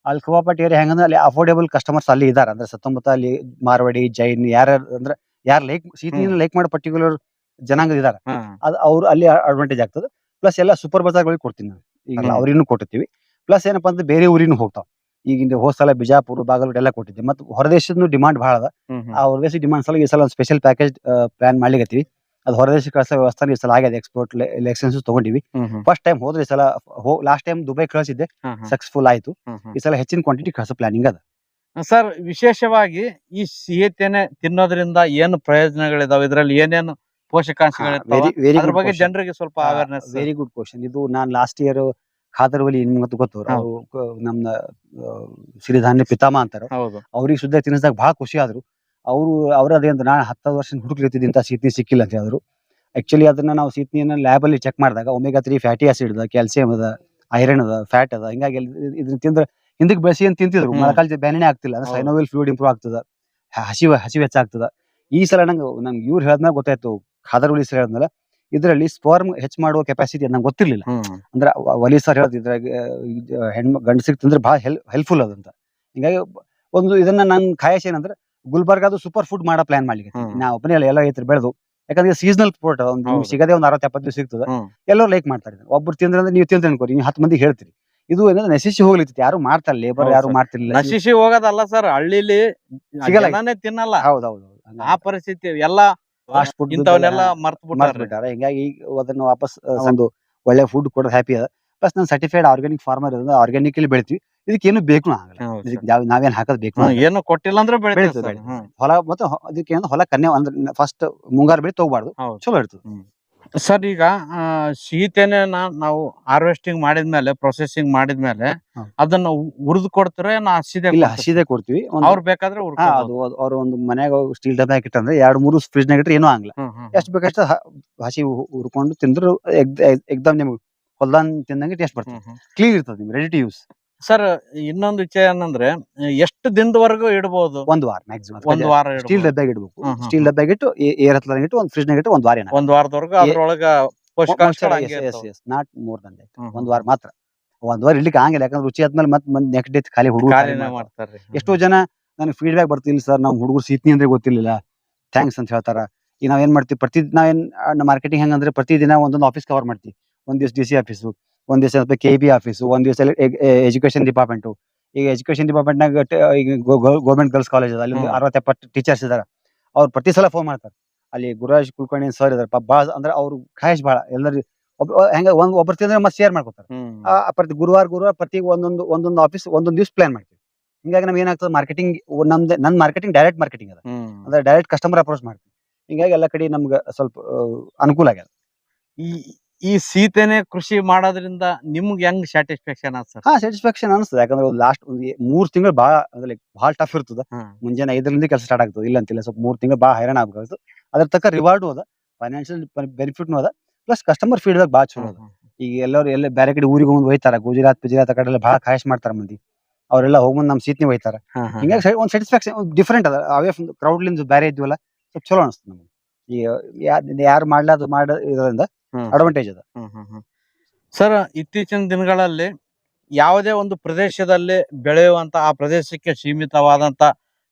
ಅಲ್ಲಿ ಕುವಾಪಾಟಿ ಏರಿಯಾ ಹೆಂಗಂದ್ರೆ ಅಲ್ಲಿ ಅಫೋರ್ಡೆಬಲ್ ಕಸ್ಟಮರ್ಸ್ ಅಲ್ಲಿ ಇದ್ದಾರೆ ಅಂದ್ರೆ ಸುತ್ತಮುತ್ತ ಅಲ್ಲಿ ಮಾರ್ವಾಡಿ ಜೈನ್ ಯಾರ ಅಂದ್ರೆ ಯಾರು ಲೈಕ್ ಸೀಟಿನ ಲೈಕ್ ಮಾಡೋ ಪರ್ಟಿಕ್ಯುಲರ್ ಜನಾಂಗದ ಇದ್ದಾರೆ. ಅದು ಅವ್ರು ಅಲ್ಲಿ ಅಡ್ವಾಂಟೇಜ್ ಆಗ್ತದೆ. ಪ್ಲಸ್ ಎಲ್ಲ ಸೂಪರ್ ಬಜಾರ್ಗಳಿಗೆ ಕೊಡ್ತೀನಿ ನಾನು. ಈಗ. ಅವ್ರಿಗೂ ಕೊಟ್ಟಿರ್ತೀವಿ. ಪ್ಲಸ್ ಏನಪ್ಪಾ ಅಂದ್ರೆ ಬೇರೆ ಊರಿನೂ ಹೋಗ್ತಾವ. ಈಗಿಂದ ಹೋದ ಸಲ ಬಿಜಾಪುರ ಬಾಗಲಕೋಟೆ ಎಲ್ಲ ಕೊಟ್ಟಿದ್ದೆ. ಮತ್ತೆ ಹೊರದೇಶದ ಡಿಮಾಂಡ್ ಭಾಳ ಅದ. ಆ ಹೊರದೇಶ ಡಿಮಾಂಡ್ ಸಲ ಈ ಸಲ ಒಂದು ಸ್ಪೆಷಲ್ ಪ್ಯಾಕೇಜ್ ಪ್ಲಾನ್ ಮಾಡ್ಲಿಕತ್ತೀವಿ. ಅದು ಹೊರದೇಶ ಕಳ್ಸೋ ವ್ಯವಸ್ಥೆ ಈ ಸಲ ಆಗಿದೆ. ಎಕ್ಸ್ಪೋರ್ಟ್ ಲೈಸೆನ್ಸ್ ತಗೊಂಡಿವಿ. ಫಸ್ಟ್ ಟೈಮ್ ಹೋದ್ರೆ ಈ ಸಲ ಲಾಸ್ಟ್ ಟೈಮ್ ದುಬೈ ಕಳಿಸಿದ್ದೆ. ಸಕ್ಸಸ್ಫುಲ್ ಆಯ್ತು. ಈ ಸಲ ಹೆಚ್ಚಿನ ಕ್ವಾಂಟಿಟಿ ಕಳಿಸೋ ಪ್ಲಾನಿಂಗ್ ಅದ. ಸರ್ ವಿಶೇಷವಾಗಿ ಈ ಸಿಹಿ ತೆನೆ ತಿನ್ನೋದ್ರಿಂದ ಏನು ಪ್ರಯೋಜನಗಳಿದಾವೆ? ಇದರಲ್ಲಿ ಏನೇನು ಪೋಷಕಾಂಶಗಳು ಬಗ್ಗೆ ಜನರಿಗೆ ಸ್ವಲ್ಪ ಅವೇರ್ನೆಸ್ ವೆರಿ ಗುಡ್ ಕ್ವಶನ್ ಇದು ನಾನು ಲಾಸ್ಟ್ ಇಯರ್ ಖಾದರ್ವಲಿ ನಿಮ್ಗೆ ಗೊತ್ತು ನಮ್ಮ ಸಿರಿಧಾನ್ಯ ಪಿತಾಮ ಅಂತಾರ ಅವ್ರಿಗೆ ಶುದ್ಧ ತಿನ್ನಿಸಿದಾಗ ಬಹಳ ಖುಷಿ ಆದ್ರು. ಅವರು ಅವರದೇ ಅದೇಂತ ನಾನು ಹತ್ತು ವರ್ಷ ಹುಡುಕ್ಲಿತ್ತಿದ್ದ ಇಂಥ ಸೀತ್ನಿ ಸಿಕ್ಕಿಲ್ಲ ಅಂತ ಹೇಳಿದ್ರು. ಆ್ಯಕ್ಚುಲಿ ಅದನ್ನ ನಾವು ಸೀತ್ನಿಯನ್ನ ಲ್ಯಾಬ್ ಅಲ್ಲಿ ಚೆಕ್ ಮಾಡಿದಾಗ ಒಮೆಗಾ ತ್ರೀ ಫ್ಯಾಟಿ ಆಸಿಡ್ ಅದ ಕ್ಯಾಲ್ಸಿಯಂ ಅದ ಐರನ್ ಅದ ಫ್ಯಾಟ್ ಅದ ಹಿಂಗಾಗಿ ಇದನ್ನ ತಿಂದ್ರೆ ಹಿಂದಕ್ಕೆ ಬೆಳೆಸಿ ಅಂತ ತಿಂತಿದ್ರು. ಮೊಳಕಾಲ ಬ್ಯಾನೇ ಆಗ್ತಿಲ್ಲ. ಅಂದ್ರೆ. ಸೈನೋವೆಲ್ ಫ್ಲೂಯಿಡ್ ಇಂಪ್ರೂವ್ ಆಗ್ತದ. ಹಸಿವ ಹಸಿವು ಹೆಚ್ಚಾಗ್ತದ. ಈ ಸಲ ನಂಗೆ ನಂಗೆ ಇವ್ರು ಹೇಳಿದ್ಮೇಲೆ ಗೊತ್ತಾಯ್ತು. ಖಾದರ್ವಲಿ ಸರ್ ಹೇಳಿದ್ಮೇಲೆ ಇದರಲ್ಲಿ ಸ್ಪರ್ಮ್ ಹೆಚ್ಚು ಮಾಡುವ ಕೆಪಾಸಿಟಿ ನಂಗೆ ಗೊತ್ತಿರ್ಲಿಲ್ಲ. ಅಂದ್ರೆ ವಲಿ ಸರ್ ಹೇಳೋದು ಇದ್ರಾಗ ಹೆಣ್ಮ ಗಂಡಸಿಗೆ ತಿಂದ್ರೆ ಭಾಳ ಹೆಲ್ಪ್ ಹೆಲ್ಪ್ಫುಲ್ ಅದಂತ. ಹಿಂಗಾಗಿ ಒಂದು ಇದನ್ನ ನಾನು ಖಾಯಶ್ ಏನಂದ್ರೆ ಗುಲ್ಬರ್ಗಾದು ಸೂಪರ್ ಫುಡ್ ಮಾಡೋ ಪ್ಲಾನ್ ಮಾಡ್ಲಿಕ್ಕೆ ಹ್ಮ್. ನಾ ಒಬ್ಬನೇ ಅಲ್ಲ ಎಲ್ಲ ರೈತರು ಬೆಳೆದು. ಯಾಕಂದ್ರೆ ಸೀಸನಲ್ ಫ್ರೂಟ್ ಒಂದು ನಿಮ್ಗೆ ಹೌದು. ಸಿಗದೆ ಒಂದು ಅರವತ್ತು ಎಪ್ಪತ್ತು ದಿವಸ ಸಿಗ್ತದೆ. ಹ್ಮ್. ಎಲ್ಲರೂ ಲೈಕ್ ಮಾಡ್ತಾರೆ ಇದನ್ನ. ಒಬ್ರು ತಿಂದ್ರೆ ಅಂದ್ರೆ ನೀವು ತಿಂದ್ರೆ ಅನ್ಕೋರಿ ನೀವು ಹತ್ತು ಮಂದಿ ಹೇಳ್ತೀರಿ. ಇದು ಏನಂದ್ರೆ ನಶಿಸಿ ಹೋಗ್ಲಿತ್ತು ಯಾರು ಮಾಡ್ತಾರೆ ಲೇಬರ್ ಹೌದು ಯಾರು sir. ಮಾಡ್ತಿರ್ಲಿಲ್ಲ. ನಶಿಸಿ ಹೋಗೋದಲ್ಲ ಸರ್. ಹಳ್ಳಿಲಿ ಸಿಗಲ್ಲ. ಜನನೇ ತಿನ್ನಲ್ಲ. ಹೌದು. ಹೌದು ಆ ಪರಿಸ್ಥಿತಿ ಎಲ್ಲ ಫಾಸ್ಟ್ ಫುಡ್ ಇಂಥವನ್ನೆಲ್ಲ ಮರ್ತು ಬಿಟ್ಟಾರೆ ಹಿಂಗಾಗಿ ಈಗ ಅದನ್ನ ವಾಪಸ್ ಒಂದು ಒಳ್ಳೆ ಫುಡ್ ಕೊಡೋದು ಹ್ಯಾಪಿ ಅದ. ಪ್ಲಸ್ ನಾನು certified organic farmer organic organically ಬೆಳಿತೀವಿ. ಇದಕ್ಕೇನು ಬೇಕು ಆಗಲ್ಲ. ಇದಕ್ಕೆ ನಾವ್ ನಾವೇನ್ ಹಾಕೋದ್ ಬೇಕು ಏನು ಕೊಟ್ಟಿಲ್ಲ ಅಂದ್ರೆ ಬೆಳಿತದೆ ಬೆಳಿತದೆ, ಹ್ಮ್. ಹೊಲ ಮತ್ತೆ ಹೊ- ಅದಕ್ಕೆ ಏನಂದ್ರೆ ಹೊಲ ಕನ್ಯಾ ಅಂದ್ರೆ ಫಸ್ಟ್ ಮುಂಗಾರು ಬೆಳೆ ತಗೋಬಾರ್ದು. ಹೌದು. ಚಲೋ ಇರ್ತದೆ. ಸರ್ ಈಗ ಆ, ಸಿಹಿತೆನೆ ನಾವು ಹಾರ್ವೆಸ್ಟಿಂಗ್ ಮಾಡಿದ್ಮೇಲೆ ಪ್ರೊಸೆಸಿಂಗ್ ಮಾಡಿದ್ಮೇಲೆ. ಅದನ್ನ ಉರಿದು ಕೊಡ್ತಾರೆ ನಾ ಹಸಿದೆ ಇಲ್ಲ ಹಸಿದೆ ಕೊಡ್ತೀವಿ. ಒಂದು ಅವ್ರು ಬೇಕಾದ್ರೆ ಹಾ. ಅದು ಅವ್ರ ಒಂದು ಮನ್ಯಾಗ ಸ್ಟೀಲ್ ಡಬ್ಬ ಹಾಕಿಟ್ಟಂದ್ರೆ ಎರಡ್ ಮೂರು ಫ್ರಿಜ್ ನಾಗ ಇಟ್ರೆ ಏನೂ ಆಗಲ್ಲ. ಹ್ಮ್, ಹ್ಮ್, ಎಷ್ಟು ಬೇಕಷ್ಟು ಹ- ಹಸಿ ಹು- ಹುರ್ಕೊಂಡು ತಿಂದ್ರು ಎಗ್- ಎಗ್- ಎಗ್ದಮ್ ನಿಮ್ಗೆ ಹೊಲ್ದಾನ್ ತಿಂದಂಗೆ ಟೇಸ್ಟ್ ಬರ್ತದೆ. ಹ್ಮ್, ಹ್ಮ್. ಕ್ಲೀನ್ ಇರ್ತದೆ ನಿಮ್ಗೆ ರೆಡಿ ಟು ಯೂಸ್ ಸರ್ ಇನ್ನೊಂದು ವಿಷಯ ಏನಂದ್ರೆ ಎಷ್ಟು ದಿನದವರೆಗೂ ಇಡಬಹುದು ಒಂದ್ ವಾರ ಮ್ಯಾಕ್ಸಿಮಮ್ ಒಂದ್ ವಾರ ಸ್ಟೀಲ್ ಡಬ್ಬಾಗ ಇಡಬೇಕು. ಸ್ಟೀಲ್ ಡಬ್ಬಾಗ ಇಟ್ಟು ಏರ್ ಹತ್ರ ಇಟ್ಟು ಒಂದ್ ಫ್ರಿಜ್ ನಾಗ ಇಟ್ಟು ಒಂದ್ ವಾರ ಒಂದ್ ವಾರದವರೆಗೂ ಅದ್ರೊಳಗ. ನಾಟ್ ಮೋರ್ ದನ್ ಒಂದ್ ವಾರ ಮಾತ್ರ. ಒಂದ್ ವಾರ ಇಡ್ಲಿಕ್ಕೆ ಆಗಂಗಿಲ್ಲ ಯಾಕಂದ್ರೆ ರುಚಿ ಆದ್ಮೇಲೆ ಮತ್ತೆ ನೆಕ್ಸ್ಟ್ ಡೇ ಖಾಲಿ ಹುಡುಗ ಖಾಲಿನೇ ಮಾಡ್ತಾರ್ರಿ ಎಷ್ಟೋ ಜನ ನನಗೆ ಫೀಡ್ಬ್ಯಾಕ್ ಬರ್ತಿಲ್ಲ ಸರ್ ನಮ್ ಹುಡುಗರು ಸೀತ್ನಿ ಅಂದ್ರೆ ಗೊತ್ತಿರ್ಲಿಲ್ಲ. ಥ್ಯಾಂಕ್ಸ್ ಅಂತ ಹೇಳ್ತಾರ. ಈಗ ಏನ್ ಮಾಡ್ತೀವಿ ಪ್ರತಿ ನಾವೇನ್ ಮಾರ್ಕೆಟಿಂಗ್ ಹೆಂಗಂದ್ರೆ ಪ್ರತಿ ದಿನ ಒಂದೊಂದು ಆಫೀಸ್ ಕವರ್ ಮಾಡ್ತೀವಿ. ಒಂದ್ ದಿವಸ ಡಿ ಸಿ ಆಫೀಸು ಒಂದ್ ದಿವಸ ಕೆ ಬಿ ಆಫೀಸ್ ಒಂದ್ ದಿವಸ ಎಜುಕೇಶನ್ ಡಿಪಾರ್ಟ್ಮೆಂಟ್ ಈಗ ಎಜುಕೇಶನ್ ಡಿಪಾರ್ಟ್ಮೆಂಟ್ನಾಗ ಈಗ ಗೌರ್ಮೆಂಟ್ ಗರ್ಲ್ಸ್ ಕಾಲೇಜ್ ಅಲ್ಲಿ ಅರವತ್ ಎಪ್ಪತ್ತು ಟೀಚರ್ಸ್ ಇದಾರೆ. ಅವ್ರು ಪ್ರತಿ ಸಲ ಫೋನ್ ಮಾಡ್ತಾರೆ. ಅಲ್ಲಿ ಗುರುರಾಜ್ ಕುಲಕರ್ಣಿ ಸರ್ ಇದಾರೆ ಭಾಳ ಅಂದ್ರೆ ಅವ್ರು ಖಾಯಶ್ ಭಾಳ ಎಲ್ಲರೂ ಒಬ್ಬ ಹೆಂಗ ಒಂದ್ ಒಬ್ಬರು ತಿಂದ್ರೆ ಮತ್ತೆ ಶೇರ್ ಮಾಡ್ಕೊತಾರೆ ಪ್ರತಿ ಗುರುವಾರ ಗುರುವಾರ ಪ್ರತಿ ಒಂದೊಂದು ಒಂದೊಂದು ಆಫೀಸ್ ಒಂದೊಂದು ದಿವ್ಸ ಪ್ಲಾನ್ ಮಾಡ್ತೀವಿ. ಹಿಂಗಾಗಿ ನಮ್ಗೆ ಏನಾಗ್ತದೆ ಮಾರ್ಕೆಟಿಂಗ್ ನಮ್ದು ನನ್ನ ಮಾರ್ಕೆಟಿಂಗ್ ಡೈರೆಕ್ಟ್ ಮಾರ್ಕೆಟಿಂಗ್ ಅದ. ಅಂದ್ರೆ ಡೈರೆಕ್ಟ್ ಕಸ್ಟಮರ್ ಅಪ್ರೋಚ್ ಮಾಡ್ತೀವಿ. ಹಿಂಗಾಗಿ ಎಲ್ಲ ಕಡೆ ನಮ್ಗೆ ಸ್ವಲ್ಪ ಅನುಕೂಲ ಆಗ್ಯದ. ಈ ಈ ಸೀತೆನೆ ಕೃಷಿ ಮಾಡೋದ್ರಿಂದ ನಿಮ್ಗೆ ಹೆಂಗ್ ಸ್ಯಾಟಿಸ್ಫ್ಯಾಕ್ಷನ್ ಆತ್ ಸರ್ ಹಾ ಸ್ಯಾಟಿಸ್ಫ್ಯಾಕ್ಷನ್ ಅನಿಸ್ತದೆ ಯಾಕಂದ್ರೆ ಲಾಸ್ಟ್ ಮೂರ್ ತಿಂಗಳು ಬಹಳ ಅಂದ್ರೆ ಭಾಳ ಟಫ್ ಇರ್ತದ. ಮುಂಜಾನೆ ಐದರಿಂದ ಕೆಲಸ ಸ್ಟಾರ್ಟ್ ಆಗ್ತದೆ. ಇಲ್ಲ ಅಂತಿಲ್ಲ ಸ್ವಲ್ಪ ಮೂರ್ ತಿಂಗಳು ಬಹಳ ಹೈರಾಣ ಆಗ್ಬೇಕಾಗ್ತದೆ. ಅದ್ರ ತಕ್ಕ ರಿವಾರ್ಡ್ ಅದ ಫೈನಾನ್ಷಿಯಲ್ ಬೆನಿಫಿಟ್ನು ಅದ ಪ್ಲಸ್ ಕಸ್ಟಮರ್ ಫೀಡ್ಬ್ಯಾಕ್ ಭಾಳ ಚಲೋ ಅದ ಈಗ ಎಲ್ಲರೂ ಎಲ್ಲ ಬೇರೆ ಕಡೆ ಊರಿಗೆ ಹೋಗಿ ಹೋಯ್ತಾರ. ಗುಜರಾತ್ ಗುಜರಾತ್ ಆ ಕಡೆ ಎಲ್ಲ ಭಾಳ ಕಾಯಶ್ ಮಾಡ್ತಾರ ಮಂದಿ. ಅವರೆಲ್ಲ ಹೋಗ್ಬಂದ್ ನಮ್ಮ ಸೀಟ್ನಿ ಹೋಯ್ತಾರ. ಹಿಂಗಾಗಿ ಒಂದು ಒಂದ್ ಸ್ಯಾಟಿಸ್ಫ್ಯಾಕ್ಷನ್ ಡಿಫ್ರೆಂಟ್ ಅದ ಅವೇ ಕ್ರೌಡ್ಲಿಂದ ಬೇರೆ ಇದ್ವಲ್ಲ ಸ್ವಲ್ಪ ಚಲೋ ಅನಿಸ್ತದೆ ನಮ್ಗೆ. ಈಗ ಯಾರು ಮಾಡ್ಲಾರ್ದು ಮಾಡ ಇದರಿಂದ ಅಡ್ವಾಂಟೇಜ್ ಅದ ಸರ್ ಇತ್ತೀಚಿನ ದಿನಗಳಲ್ಲಿ ಯಾವುದೇ ಒಂದು ಪ್ರದೇಶದಲ್ಲಿ ಬೆಳೆಯುವಂತ ಆ ಪ್ರದೇಶಕ್ಕೆ ಸೀಮಿತವಾದಂತ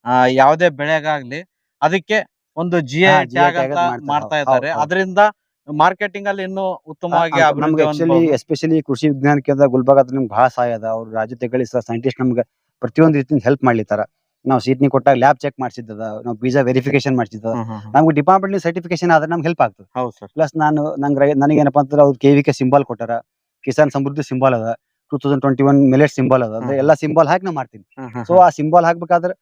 ಆ, ಯಾವುದೇ ಬೆಳೆಗಾಗ್ಲಿ ಅದಕ್ಕೆ ಒಂದು ಜಿ ಹಾ, GI ಟ್ಯಾಗ್ ಅಂತ ಮಾಡ್ತಾರೆ. ಮಾಡ್ತಾ ಹೌದು, ಇದ್ದಾರೆ ಹೌದು. ಅದರಿಂದ ಮಾರ್ಕೆಟಿಂಗ್ ಅಲ್ಲಿ ಇನ್ನೂ ಉತ್ತಮವಾಗಿ ನಮ್ಗೆ ಆಕ್ಚುಲಿ. ಎಸ್ಪೆಷಲಿ ಕೃಷಿ ವಿಜ್ಞಾನ ಕೇಂದ್ರ ಗುಲ್ಬರ್ಗ ನಿಮ್ಗೆ ಭಾಳ ಸಹಾಯ ಅದ ಅವ್ರ ರಾಜ್ಯ ತೆಗಳಿ ಸೈಂಟಿಸ್ಟ್ ನಮ್ಗೆ ಪ್ರತಿಯೊಂದು ರೀತಿಯಿಂದ ಹೆಲ್ಪ್ ಮಾಡ್ಲಿತ್ತಾರ ನಾವು ಸೀಟ್ನಿ ಕೊಟ್ಟಾಗ ಲ್ಯಾಬ್ ಚೆಕ್ ಮಾಡಿಸಿದ್ದ ನಾವು ಬೀಜ ವೆರಿಫಿಕೇಶನ್ ಮಾಡಿಸಿದ್ದ. ನಮ್ಗೆ ಡಿಪಾರ್ಟ್ಮೆಂಟ್ ಸರ್ಟಿಫಿಕೇಶನ್ ಆದ್ರೆ ನಮ್ಗೆ ಹೆಲ್ಪ್ ಆಗ್ತದೆ. ಹೌದು ಸರ್ ಪ್ಲಸ್ ನಾನು ನಂಗೆ ನನಗೇನಪ್ಪ ಅಂತಂದ್ರೆ ಅವ್ರು ಕೆ ವಿ ಕೆ ಸಿಂಬಲ್ ಕೊಟ್ಟಾರ. ಕಿಸಾನ್ ಸಮೃದ್ಧಿ ಸಿಂಬಲ್ ಅದ. Two thousand twenty one millet symbol ಅದ. ಅಂದ್ರೆ. ಎಲ್ಲ ಸಿಂಬಲ್ ಹಾಕಿ ನಾ ಮಾಡ್ತೀನಿ ಸೊ ಆ symbol ಹಾಕ್ಬೇಕಾದ್ರೆ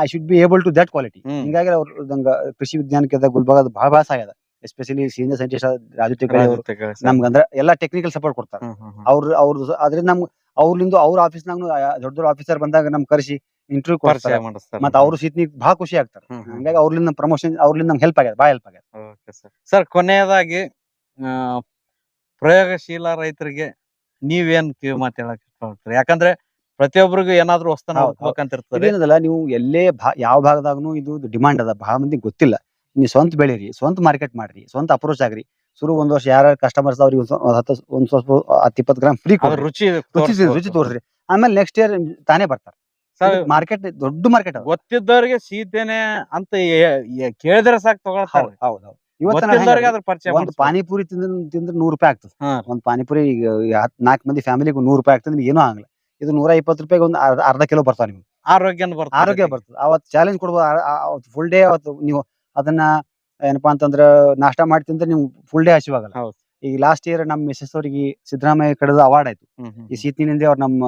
I should be able to that quality. ಹಿಂಗಾಗಿ ಅವ್ರು ನಂಗೆ ಕೃಷಿ ವಿಜ್ಞಾನ ಕೇಂದ್ರ ಗುಲ್ಬರ್ಗ ಬಹಳ ಸಹಾಯ ಅದ. ಎಸ್ಪೆಷಲಿ ಸೀನಿಯರ್ ಸೈಂಟಿಸ್ಟ್ ರಾಜು ನಮ್ಗೆ ಅಂದ್ರೆ ಎಲ್ಲ ಟೆಕ್ನಿಕಲ್ ಸಪೋರ್ಟ್ ಕೊಡ್ತಾರೆ. ಅವ್ರ ಅವ್ರ ಅದ್ರಿಂದ ನಮ್ಗೆ ಅವ್ರಿಂದ ಅವ್ರ ಆಫೀಸ್ನಾಗ ದೊಡ್ಡ ದೊಡ್ಡ ಆಫೀಸರ್ ಬಂದಾಗ ನಮ್ ಕರೆಸಿ ಇಂಟರ್ವ್ಯೂ ಪರಿಚಯ ಕೊಡ್ತಾರೆ ಮಾಡಿಸ್ತಾರೆ. ಮತ್ತೆ ಅವರು ಸೀಟ್ನಿ ಬಹಳ ಖುಷಿ ಆಗ್ತಾರೆ. ಹ್ಮ್, ಹ್ಮ್. ಹಂಗಾಗಿ ಅವ್ರಿಂದ ಪ್ರಮೋಷನ್ ಅವ್ರಿಂದ ನಮ್ಗೆ ಹೆಲ್ಪ್ ಆಗ್ಯದ ಬಹಳ ಹೆಲ್ಪ್ ಆಗ್ಯದ. Okay sir. ಸರ್ ಕೊನೆಯದಾಗಿ ಆ, ಪ್ರಯೋಗಶೀಲ ರೈತರಿಗೆ ನೀವೇನ್ ಕಿವಿ ಮಾತು ಹೇಳಕ್ ಇಷ್ಟಪಡ್ತೀರಿ? ಯಾಕಂದ್ರೆ ಪ್ರತಿಯೊಬ್ಬರಿಗೂ ಏನಾದ್ರೂ ಹೊಸ್ತನ ಹೌದು, ಹೌದು. ಹುಡ್ಕ್ಬೇಕಂತ ಇರ್ತದೆ ಇದೇನದಲ್ಲ ನೀವು ಎಲ್ಲೇ ಭಾ ಯಾವ ಭಾಗದಾಗನು ಇದು ಡಿಮಾಂಡ್ ಅದ. ಬಹಳ ಮಂದಿ ಗೊತ್ತಿಲ್ಲ. ನೀವು ಸ್ವಂತ ಬೆಳೀರಿ ಸ್ವಂತ ಮಾರ್ಕೆಟ್ ಮಾಡ್ರಿ ಸ್ವಂತ ಅಪ್ರೋಚ್ ಆಗ್ರಿ. ಶುರು ಒಂದ್ ವರ್ಷ ಯಾರ ಕಸ್ಟಮರ್ಸ್ ಅವ್ರಿಗೆ ಒಂದ್ ಸ್ವ- ಒಂದ್ ಹತ್ತು ಒಂದ್ ಸ್ವಲ್ಪ ಹತ್ತು ಇಪ್ಪತ್ತು ಗ್ರಾಮ್ ಫ್ರೀ ಅದ್ರ ರುಚಿ ರುಚಿ ತೋರಿಸ್ರಿ. ಆಮೇಲೆ ನೆಕ್ಸ್ಟ್ ಇಯರ್ ತಾನೇ ಬರ್ತಾರೆ. ಮಾರ್ಕೆಟ್ ದೊಡ್ಡ ಮಾರ್ಕೆಟ್ ಗೊತ್ತಿದ್ದವ್ರಿಗೆ ಸೀತೇನೆ ಅಂತ ಕೇಳಿದ್ರೆ ಸಾಕು ತಗೊಳ್ತಾರೆ. ಒಂದ್ ಪಾನಿಪುರಿ ತಿಂದ್ರೆ ತಿಂದ್ರೆ ನೂರ್ ರೂಪಾಯಿ ಆಗ್ತದೆ. ಒಂದ್ ಪಾನಿಪುರಿ ಈಗ ನಾಲ್ಕ್ ಮಂದಿ ಫ್ಯಾಮಿಲಿಗೆ ನೂರ್ ರೂಪಾಯಿ ಆಗ್ತದೆ ನಿಮ್ಗೆ ಏನೂ ಆಗಲ್ಲ. ಇದು ನೂರ ಇಪ್ಪತ್ತು ರೂಪಾಯಿಗೆ ಒಂದು ಅರ್ಧ ಕಿಲೋ ಬರ್ತಾವ ನಿಮ್ಗೆ. ಆರೋಗ್ಯ ಆರೋಗ್ಯ ಬರ್ತದೆ. ಅವತ್ ಚಾಲೆಂಜ್ ಕೊಡ್ಬೋದು ಫುಲ್ ಡೇ ಅವತ್ತು ನೀವು ಅದನ್ನ ಏನಪ್ಪಾ ಅಂತಂದ್ರ ನಾಷ್ಟ ಮಾಡಿ ತಿಂದ್ರೆ ನಿಮ್ಗೆ ಫುಲ್ ಡೇ ಹಸಿವಾಗಲ್ಲ. ಈಗ ಲಾಸ್ಟ್ ಇಯರ್ ನಮ್ಮ ಮಿಸ್ಸಸ್ ಅವ್ರಿಗೆ ಸಿದ್ದರಾಮಯ್ಯ ಕಡೆದ ಅವಾರ್ಡ್ ಆಯ್ತು. ಈ ಸೀತ್ನಿಂದ ಅವ್ರ ನಮ್ಮ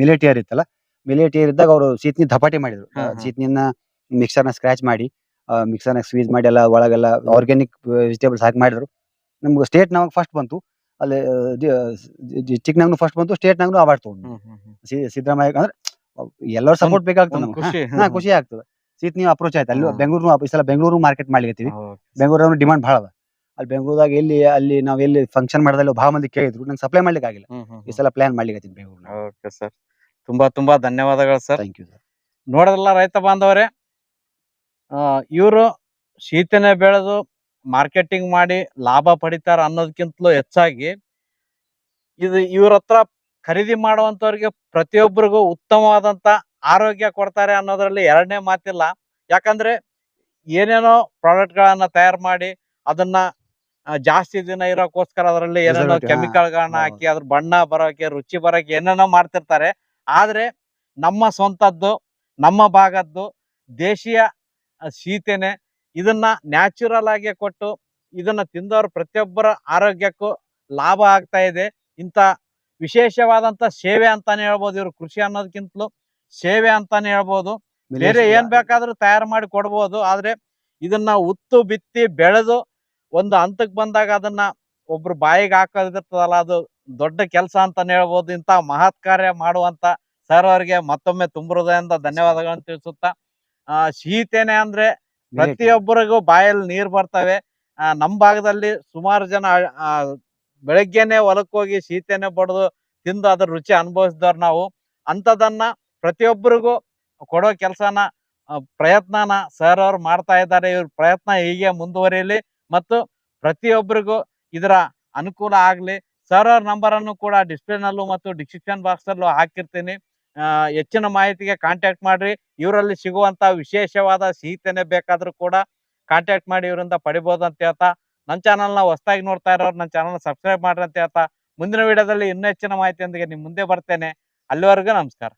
ಮಿಲಿಟರಿ ಇತ್ತಲ್ಲ ಮಿಲೇಟ್ ಇಯರ್ ಇದ್ದಾಗ ಅವರು ಸೀತ್ನಿ ಧಪಾಟಿ ಮಾಡಿದ್ರು. ಹಾ, ಹಾ. ಸೀತ್ನಿನ ಮಿಕ್ಸರ್ನ ಸ್ಕ್ರಾಚ್ ಮಾಡಿ ಮಿಕ್ಸರ್ನ ಸ್ವೀಸ್ ಮಾಡಿ ಎಲ್ಲ ಒಳಗೆಲ್ಲ ಆರ್ಗ್ಯಾನಿಕ್ ವೆಜಿಟೇಬಲ್ಸ್ ಹಾಕಿ ಮಾಡಿದ್ರು. ನಮ್ಗೆ ಸ್ಟೇಟ್ ನಾಗ ಫಸ್ಟ್ ಬಂತು. ಅಲ್ಲಿ ಡಿಸ್ಟಿಕ್ನಾಗೂ ಫಸ್ಟ್ ಬಂತು ಸ್ಟೇಟ್ ನಾಗ್ ಅವಾರ್ಡ್ ತಗೊಂಡು ಸಿದ್ದರಾಮಯ್ಯ ಅಂದ್ರೆ ಎಲ್ಲರ ಸಪೋರ್ಟ್ ಬೇಕಾಗ್ತದೆ ನಮ್ಗೆ. ಖುಷಿ ಹಾ ಖುಷಿ ಆಗ್ತದೆ. ಸೀತ್ ನೀವು ಅಪ್ರೋಚ್ ಆಯ್ತು. ಅಲ್ಲಿ ಹಾ. ಬೆಂಗಳೂರು ಈ ಸಲ ಬೆಂಗಳೂರು ಮಾರ್ಕೆಟ್ ಮಾಡ್ಲಿಕತ್ತೀವಿ. ಬೆಂಗಳೂರು ಡಿಮಾಂಡ್ ಭಾಳ ಅದ. ಅಲ್ಲಿ ಬೆಂಗಳೂರದಾಗ ಎಲ್ಲಿ ಅಲ್ಲಿ ನಾವ್ ಎಲ್ಲಿ ಫಂಕ್ಷನ್ ಮಾಡಿದಲ್ಲಿ ಭಾಳ ಮಂದಿ ಕೇಳಿದ್ರು. ನಂಗೆ ಸಪ್ಲೈ ಮಾಡ್ಲಿಕ್ಕೆ ಆಗಿಲ್ಲ ಈ ಸಲ ಪ್ಲಾನ್ ಮಾಡ್ಲಿಕ್ಕೆ ಬೆಂಗಳೂರು ಓಕೆ ಸರ್. ತುಂಬಾ ತುಂಬಾ ಧನ್ಯವಾದಗಳು ಸರ್. ಥ್ಯಾಂಕ್ ಯು ಸರ್ ನೋಡೋದಲ್ಲ ರೈತ ಬಾಂಧವರೇ ಇವರು ಶೀತನೆ ಬೆಳೆದು ಮಾರ್ಕೆಟಿಂಗ್ ಮಾಡಿ ಲಾಭ ಪಡಿತಾರ ಅನ್ನೋದಕ್ಕಿಂತಲೂ ಹೆಚ್ಚಾಗಿ ಇದು ಇವ್ರ ಹತ್ರ ಖರೀದಿ ಮಾಡುವಂತವ್ರಿಗೆ ಪ್ರತಿಯೊಬ್ಬರಿಗೂ ಉತ್ತಮವಾದಂತ ಆರೋಗ್ಯ ಕೊಡ್ತಾರೆ ಅನ್ನೋದ್ರಲ್ಲಿ ಎರಡನೇ ಮಾತಿಲ್ಲ. ಯಾಕಂದ್ರೆ ಏನೇನೋ ಪ್ರಾಡಕ್ಟ್ ಗಳನ್ನ ತಯಾರು ಮಾಡಿ ಅದನ್ನ ಜಾಸ್ತಿ ದಿನ ಇರೋಕೋಸ್ಕರ ಅದರಲ್ಲಿ ಏನೇನೋ ಕೆಮಿಕಲ್ ಗಳನ್ನ ಹಾಕಿ ಅದ್ರ ಬಣ್ಣ ಬರೋಕೆ ರುಚಿ ಬರೋಕೆ ಏನೇನೋ ಮಾಡ್ತಿರ್ತಾರೆ. ಆದ್ರೆ ನಮ್ಮ ಸ್ವಂತದ್ದು ನಮ್ಮ ಭಾಗದ್ದು ದೇಶೀಯ ಶೀತೆನೆ ಸೀತೆನೆ ಇದನ್ನ ನ್ಯಾಚುರಲ್ ಆಗಿ ಕೊಟ್ಟು ಇದನ್ನ ತಿಂದವರು ಪ್ರತಿಯೊಬ್ಬರ ಆರೋಗ್ಯಕ್ಕೂ ಲಾಭ ಆಗ್ತಾ ಇದೆ. ಇಂತ ವಿಶೇಷವಾದಂತ ಸೇವೆ ಅಂತಾನೆ ಹೇಳ್ಬೋದು. ಇವರು ಕೃಷಿ ಅನ್ನೋದಕ್ಕಿಂತಲೂ ಸೇವೆ ಅಂತಾನೆ ಹೇಳ್ಬೋದು. ಬೇರೆ ಏನ್ ಬೇಕಾದ್ರೂ ತಯಾರು ಮಾಡಿ ಕೊಡ್ಬೋದು. ಆದ್ರೆ ಇದನ್ನ ಉತ್ತು ಬಿತ್ತಿ ಬೆಳೆದು ಒಂದು ಹಂತಕ್ಕೆ ಬಂದಾಗ ಅದನ್ನ ಒಬ್ರು ಬಾಯಿಗೆ ಹಾಕೋದಿರ್ತದಲ್ಲ ಅದು ದೊಡ್ಡ ಕೆಲಸ ಅಂತಾನೆ ಹೇಳ್ಬೋದು. ಇಂತ ಮಹತ್ ಕಾರ್ಯ ಮಾಡುವಂತ ಸರ್ ಅವರಿಗೆ ಮತ್ತೊಮ್ಮೆ ತುಂಬ ಹೃದಯದಿಂದ ಧನ್ಯವಾದಗಳನ್ನು ತಿಳಿಸುತ್ತಾ ಆ ಶೀತೇನೆ ಅಂದ್ರೆ ಪ್ರತಿಯೊಬ್ಬರಿಗೂ ಬಾಯಲ್ಲಿ ನೀರ್ ಬರ್ತವೆ. ಆ, ನಮ್ ಭಾಗದಲ್ಲಿ ಸುಮಾರು ಜನ ಬೆಳಗ್ಗೆನೆ ಹೊಲಕ್ ಹೋಗಿ ಶೀತೆನೆ ಬಡ್ದು ತಿಂದು ಅದ್ರ ರುಚಿ ಅನುಭವಿಸಿದವ್ರು ನಾವು. ಅಂಥದನ್ನ ಪ್ರತಿಯೊಬ್ಬರಿಗೂ ಕೊಡೋ ಕೆಲಸನ ಪ್ರಯತ್ನನ ಸರ್ ಅವ್ರು ಮಾಡ್ತಾ ಇದ್ದಾರೆ. ಇವ್ರ ಪ್ರಯತ್ನ ಹೀಗೆ ಮುಂದುವರಿಯಲಿ ಮತ್ತು ಪ್ರತಿಯೊಬ್ಬರಿಗೂ ಇದರ ಅನುಕೂಲ ಆಗ್ಲಿ. ಸರ್ ಅವ್ರ ನಂಬರ್ ಅನ್ನು ಕೂಡ ಡಿಸ್ಪ್ಲೇನಲ್ಲೂ ಮತ್ತು ಡಿಸ್ಕ್ರಿಪ್ಷನ್ ಬಾಕ್ಸ್ ಅಲ್ಲೂ ಹಾಕಿರ್ತೀನಿ. ಹೆಚ್ಚಿನ ಮಾಹಿತಿಗೆ ಕಾಂಟ್ಯಾಕ್ಟ್ ಮಾಡ್ರಿ. ಇವರಲ್ಲಿ ಸಿಗುವಂತ ವಿಶೇಷವಾದ ಸಿಹಿತೆನೆ ಬೇಕಾದ್ರೂ ಕೂಡ ಕಾಂಟ್ಯಾಕ್ಟ್ ಮಾಡಿ ಇವರಿಂದ ಪಡಿಬಹುದು ಅಂತ ಹೇಳ್ತಾ. ನನ್ನ ಚಾನಲ್ನ ಹೊಸದಾಗಿ ನೋಡ್ತಾ ಇರೋರು ನನ್ನ ಚಾನಲ್ ಸಬ್ಸ್ಕ್ರೈಬ್ ಮಾಡ್ರಿ ಅಂತ ಹೇಳ್ತಾ. ಮುಂದಿನ ವಿಡಿಯೋದಲ್ಲಿ ಇನ್ನೂ ಹೆಚ್ಚಿನ ಮಾಹಿತಿಯೊಂದಿಗೆ ನಿಮ್ಮ ಮುಂದೆ ಬರ್ತೇನೆ. ಅಲ್ಲಿವರೆಗೂ ನಮಸ್ಕಾರ.